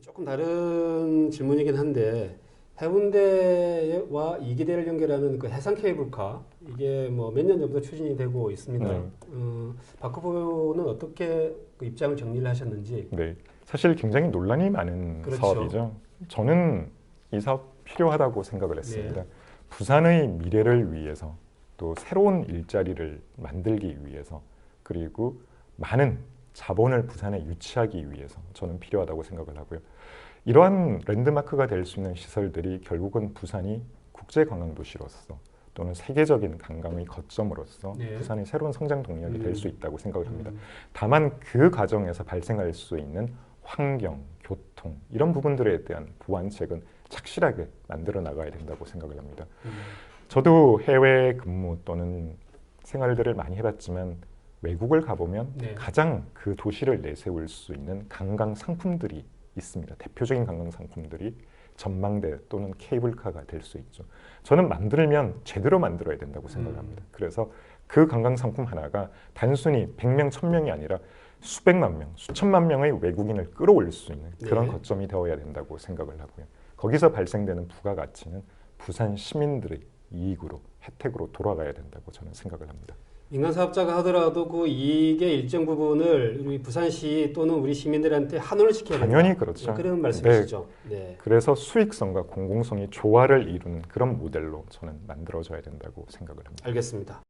조금 다른 질문이긴 한데 해운대와 이기대를 연결하는 그 해상 케이블카 이게 뭐 몇 년 전부터 추진이 되고 있습니다. 네. 어, 박 후보는 어떻게 그 입장을 정리를 하셨는지 네, 사실 굉장히 논란이 많은 그렇죠. 사업이죠. 저는 이 사업 필요하다고 생각을 했습니다. 네. 부산의 미래를 위해서 또 새로운 일자리를 만들기 위해서 그리고 많은 자본을 부산에 유치하기 위해서 저는 필요하다고 생각을 하고요. 이러한 랜드마크가 될 수 있는 시설들이 결국은 부산이 국제 관광 도시로서 또는 세계적인 관광의 거점으로서 네. 부산의 새로운 성장 동력이 음. 될수 있다고 생각을 합니다. 음, 다만 그 과정에서 발생할 수 있는 환경, 교통 이런 부분들에 대한 보완책은 착실하게 만들어 나가야 된다고 생각을 합니다. 음, 저도 해외 근무 또는 생활들을 많이 해봤지만 외국을 가보면 네. 가장 그 도시를 내세울 수 있는 관광 상품들이 있습니다. 대표적인 관광 상품들이 전망대 또는 케이블카가 될 수 있죠. 저는 만들면 제대로 만들어야 된다고 생각을 음. 합니다. 그래서 그 관광 상품 하나가 단순히 100명, 1000명이 아니라 수백만 명, 수천만 명의 외국인을 끌어올릴 수 있는 그런 네. 거점이 되어야 된다고 생각을 하고요. 거기서 발생되는 부가가치는 부산 시민들의 이익으로 혜택으로 돌아가야 된다고 저는 생각을 합니다. 민간 사업자가 하더라도 그 이익의 일정 부분을 우리 부산시 또는 우리 시민들한테 환원을 시켜야 된다. 당연히 그렇죠. 네, 그런 말씀이시죠. 네. 그래서 수익성과 공공성이 조화를 이루는 그런 모델로 저는 만들어져야 된다고 생각을 합니다. 알겠습니다.